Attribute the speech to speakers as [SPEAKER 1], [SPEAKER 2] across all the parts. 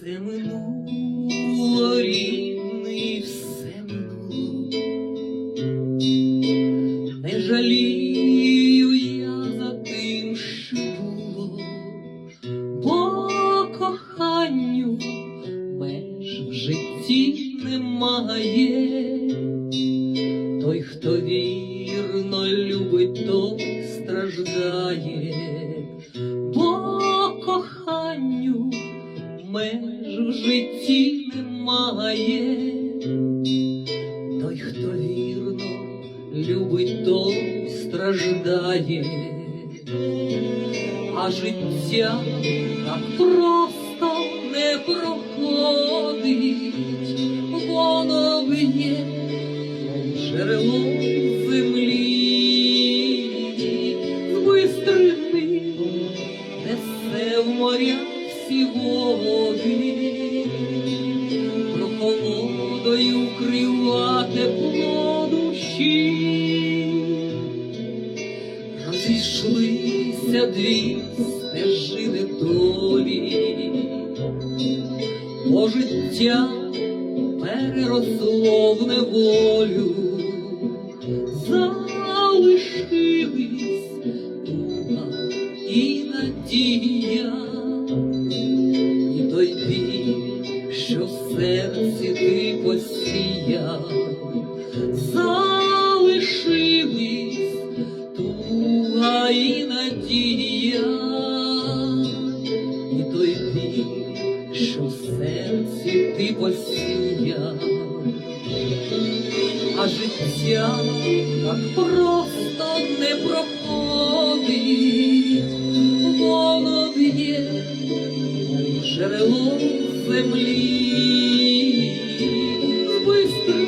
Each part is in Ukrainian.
[SPEAKER 1] все минуло, рідний, все минуло, не жалію я за тим, що було, бо коханню меж в житті немає, той, хто вірно любить, той страждає меж в житті немає. Той, хто вірно любить, той страждає, а життя так просто не проходить, воно б'є джерело землі, несе в моря води, прохолодою вкрива тепло душі. Розійшлися дві стежини долі, бо життя переросло в неволю, залишились туга і надія, ти посіяв, залишились туга і надія, і той біль, що в серці ти посіяв, а життя так просто не проходить,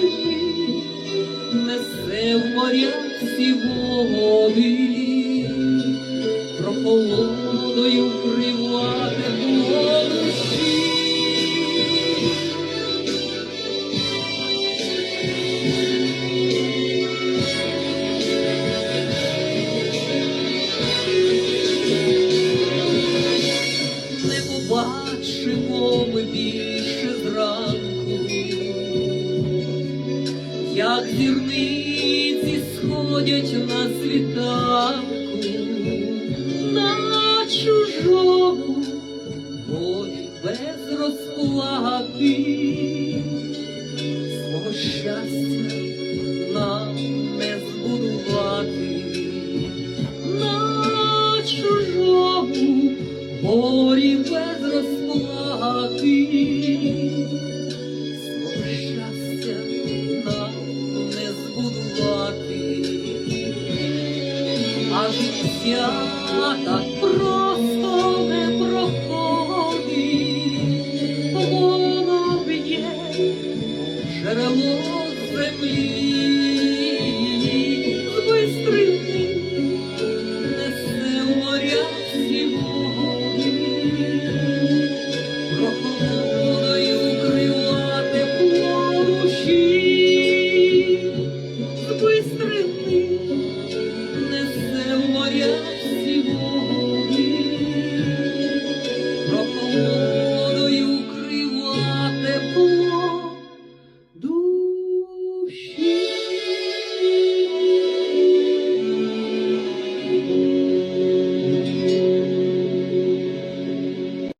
[SPEAKER 1] бистрий несе в моря всі води, прохолодою вкривати тепло душі. не побачимо ми більше як зірниці сходять на світанку, на чужому полі без розплати, свого щастя нам не збудувати на чужому горі без розплати, життя просто не проходить, воно б'є джерело землі, з бистрини несе моря сьогодні, прохолодою крила тепло душі.